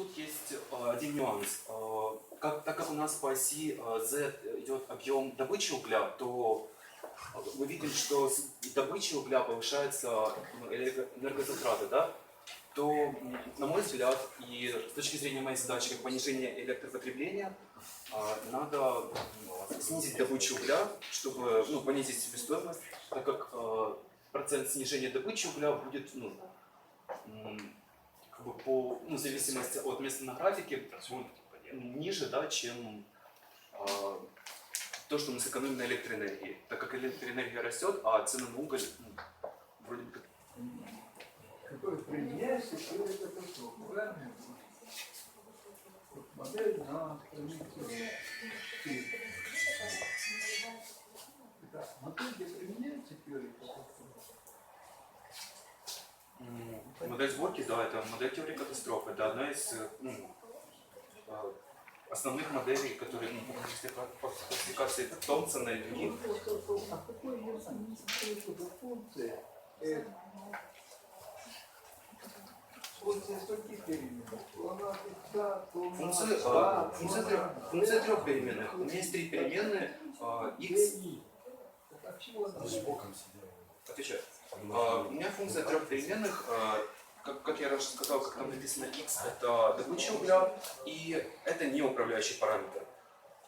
тут есть э, один нюанс. Э, как, так как у нас по оси э, Z идет объем добычи угля, то мы видим, что с добычей угля повышается энергозатраты, да? то, на мой взгляд, и с точки зрения моей задачи как понижения электропотребления, надо снизить добычу угля, чтобы ну, понизить себестоимость, так как процент снижения добычи угля будет ну, как бы по ну, в зависимости от места на графике м, ниже, да, чем а, то, что мы сэкономим на электроэнергии. Так как электроэнергия растет, а цены на уголь ну, вроде бы как который применяется через катастрофу. Правильно? Вот модель на странице 4. Это модель, где применяется теория катастрофы. Модель сборки, да, это модель теории катастрофы. Это одна из э, ну, а, основных моделей, которые ну, по классифика- по классификации Томпсона и других. А какой функция? Э, Функция а, трех, функция трех переменных. У меня есть три переменные, а, x, отвечаю. А, у меня функция трех переменных, а, как, как я раньше сказал, как там написано x, это добыча угля, и это не управляющий параметр.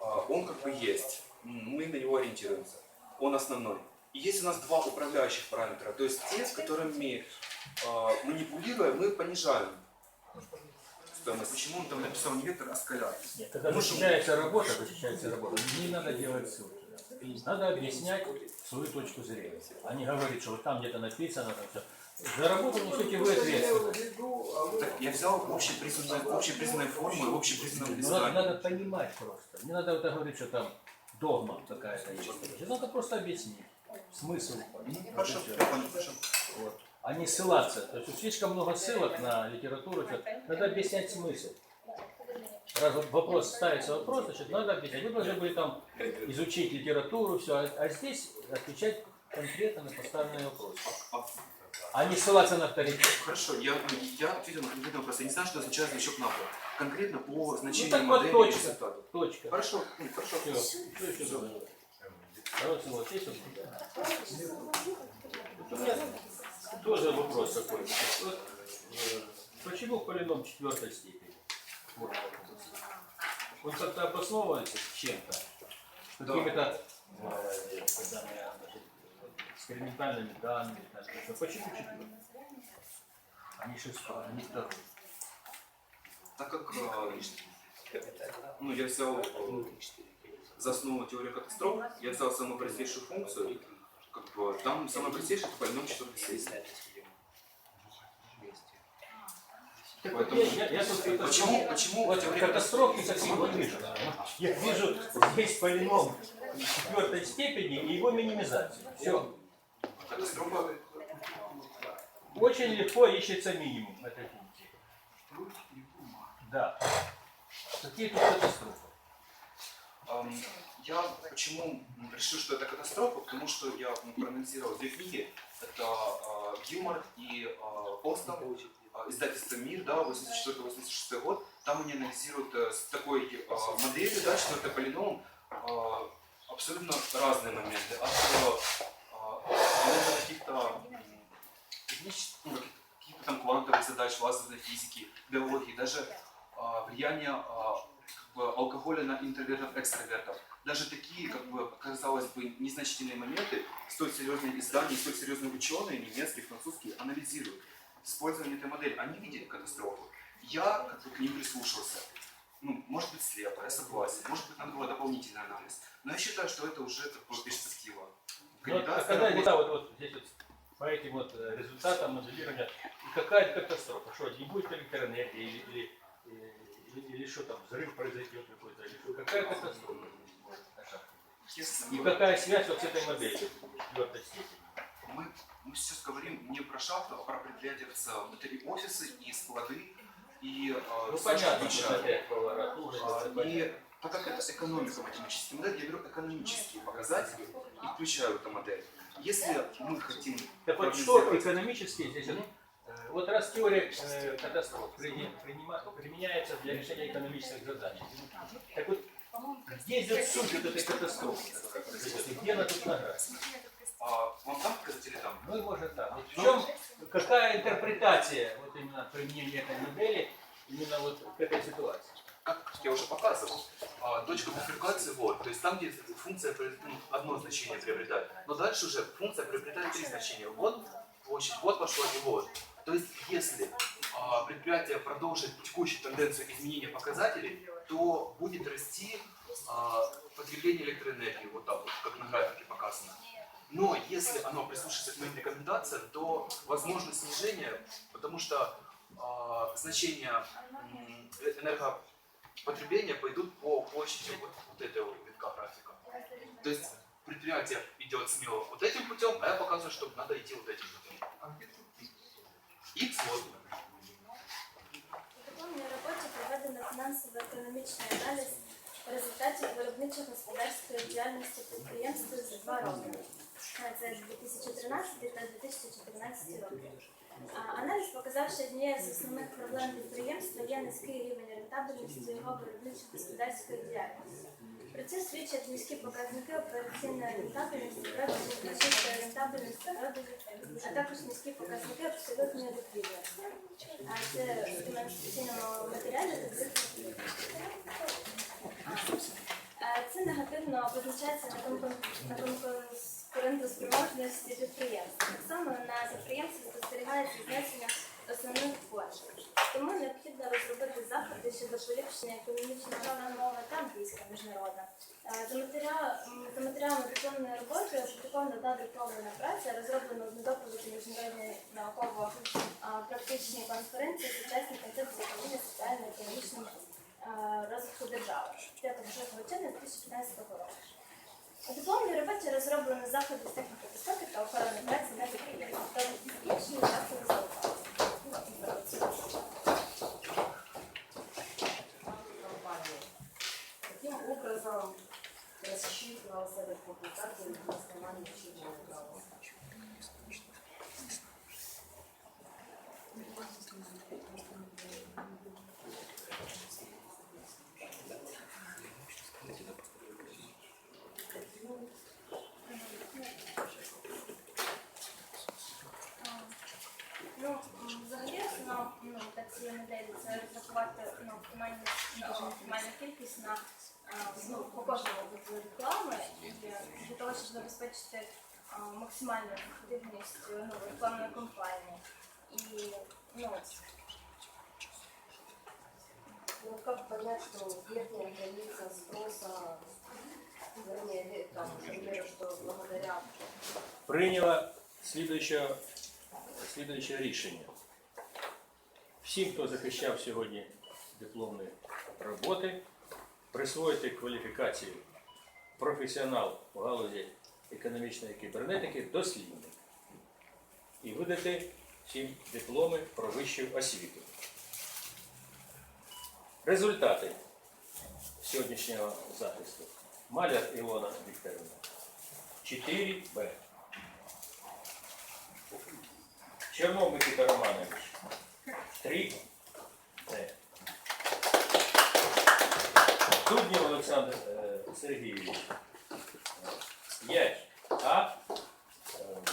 А, он как бы есть, мы на него ориентируемся, он основной. И есть у нас два управляющих параметра, то есть те, с которыми а, манипулируя, мы понижаем стоимость. Почему он там написал не вектор, а скаляр? Нет, когда Ну, защищается работа, защищается работа, не надо делать ссылки. Надо объяснять свою точку зрения, а не говорить, что вот там где-то написано, там все. За работу несете вы ответственность. Так я взял общепризнанные, общепризнанные формы, Ну, надо, листания. надо понимать просто. Не надо вот говорить, что там догма какая-то есть. Надо просто объяснить смысл. Ну, Хорошо, хорошо. Вот. А не ссылаться. То есть слишком много ссылок на литературу. Надо объяснять смысл. Раз вот вопрос ставится вопрос, значит, надо объяснять. Вы должны были там изучить литературу, все, а, а здесь отвечать конкретно на поставленные вопросы. А, А не ссылаться на авторитет. Хорошо, я, я ответил на конкретный вопрос. Я не знаю, что означает значок нахуй. Конкретно по значению так вот модели точка. и результату. Точка. Хорошо, ну, хорошо. Все. Еще задавать? Второй ссылок есть? тебя? Вот у меня тоже вопрос такой. Вот, почему полином четвертой степени? Вот. Он как-то обосновывается чем-то? Какими-то э, экспериментальными данными. так Почему четвертый? Не шестой, а не второй. Так как э, ну, я взял за основу теорию катастроф, я взял самую простейшую функцию, как бы, там самая простейшая это полином четвертой степени. Так вот Поэтому- я, я, я тут это- Почему, почему Вот теория катастроф никаких не вижу. Я вижу здесь полином четвертой степени и его минимизацию. Все. катастрофа Очень легко ищется минимум этой функции. Да. Какие тут катастрофы? Я почему решил, что это катастрофа, потому что я ну, проанализировал две книги. Это э, Гилмор и э, э, издательство «Мир», да, 84-86 год. Там они анализируют э, с такой э, моделью, да, четвертый полином, э, абсолютно разные моменты. От э, наверное, каких-то м, технических, ну, каких-то там квантовых задач, лазерной физики, биологии, даже э, влияние э, как бы, алкоголя на интровертов, экстравертов. Даже такие, как бы, казалось бы, незначительные моменты, столь серьезные издания, столь серьезные ученые, немецкие, французские, анализируют использование этой модели. Они видели катастрофу. Я как бы к ним прислушался. Ну, может быть, слепо, я согласен. Может быть, надо было дополнительный анализ. Но я считаю, что это уже бы перспектива. Ну, вот, а Кандидатская когда работа- где-то вот, вот здесь вот по этим вот э, результатам моделирования, какая катастрофа? Что, не будет электроэнергии или, или, или, или что там, взрыв произойдет какой-то, или что? Какая катастрофа? И какая связь вот с этой моделью четвертой степени? Мы, мы сейчас говорим не про шахту, а про предприятия в целом. Это и офисы, и склады, и э, Ну понятно, что это поворот, А, И так как это экономика математическая модель, я беру экономические показатели и включаю эту модель. Если мы хотим Так вот, что проанализировать- экономически здесь э, Э, Вот раз теория э, катастроф применяется для решения экономических задач, так вот, где здесь суть вот этой катастрофы, где она тут на графике? А, вам там показать или там? Ну может так. Вот в чем, какая интерпретация вот именно применения этой модели именно вот к этой ситуации? Как я уже показывал, а, точка бифуркации вот, то есть там, где функция ну, одно значение приобретает, но дальше уже функция приобретает три значения. Вот площадь, вот пошло и вот. То есть если а, предприятие продолжит текущую тенденцию изменения показателей, то будет расти а, потребление электроэнергии, вот так вот, как на графике показано. Но если оно прислушается к моим рекомендациям, то возможно снижение, потому что а, значения м, э- энергопотребления пойдут по площади вот, вот этого витка графика. То есть предприятие идет смело вот этим путем, а я показываю, что надо идти вот этим путем. X вот. У дипломній роботі проведено фінансово-економічний аналіз результатів виробничо-господарської діяльності підприємства за два роки. Це 2013 та 2014 роки. Аналіз показав, що однією з основних проблем підприємства є низький рівень рентабельності його виробничо-господарської діяльності. Про це свідчать низькі показники операційної рентабельності, продажів, рентабельності продажів, а також низькі показники абсолютної ліквідності. А це в демонстраційному матеріалі Це негативно позначається на конкурен- на конкурентоспроможності підприємства. Так само на підприємстві спостерігається знесення основних коштів. Тому необхідно розробити заходи щодо поліпшення економічного мови та англійська міжнародна. Е, За м, матеріалами дипломної роботи опублікована та дипломна праця, розроблена з доповіді міжнародної науково-практичної конференції сучасні концепції управління соціально-економічним е, розвитку держави 5 червня 2015 року. У дипломній роботі розроблено заходи з техніки безпеки та охорони Ну, по кожному виду реклами для того, щоб забезпечити максимальну ефективність ну, рекламної кампанії. І ну, Ну как понять, что верхняя граница спроса, вернее, там, например, что благодаря Прийняла слідуюче, слідуюче рішення. Всім, хто захищав сьогодні дипломні роботи, присвоїти кваліфікацію професіонал у галузі економічної кібернетики дослідник і видати всім дипломи про вищу освіту. Результати сьогоднішнього захисту. Маляр Ілона Вікторівна 4Б. Чернов Микита Романович 3 Д. Дуднів Олександр е, Сергійович 5 А. Е,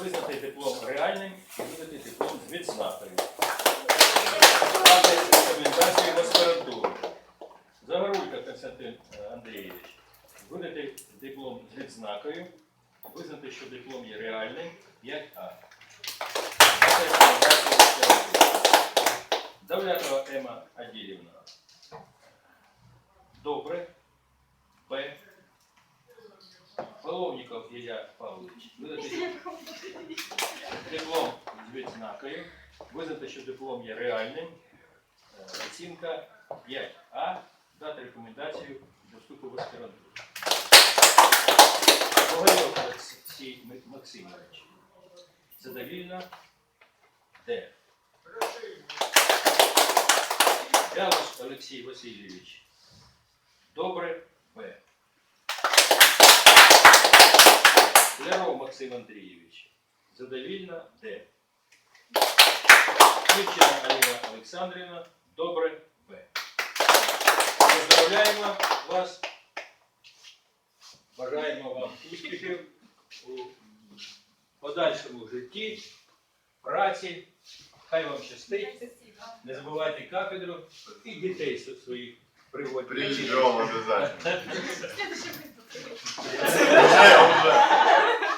Визнати диплом реальним і видати диплом з відзнакою. Дати рекомендації в аспірантуру. Загорулько Константин Андрійович. Видати диплом з відзнакою. Визнати, що диплом є реальним 5А. Давлятова Ема Аділівна. Добре. П. Половников Ілля Павлович. Диплом з відзнакою. Визнати, що диплом є реальним. Е, Оцінка 5А. Дати рекомендацію до вступу в аспірантуру. Погайов Олексій Максимович. Задовільно. Д. Галаш Олексій Васильович. Добре. Б. Ляров Максим Андрійович. Задовільно. Д. Ключа Аліна Олександрівна, добре Б. Поздравляємо вас. Бажаємо вам успіхів у подальшому житті, праці. Хай вам щастить. Не забувайте кафедру і дітей своїх приводьте. Придем обязательно. Следующий Уже, уже.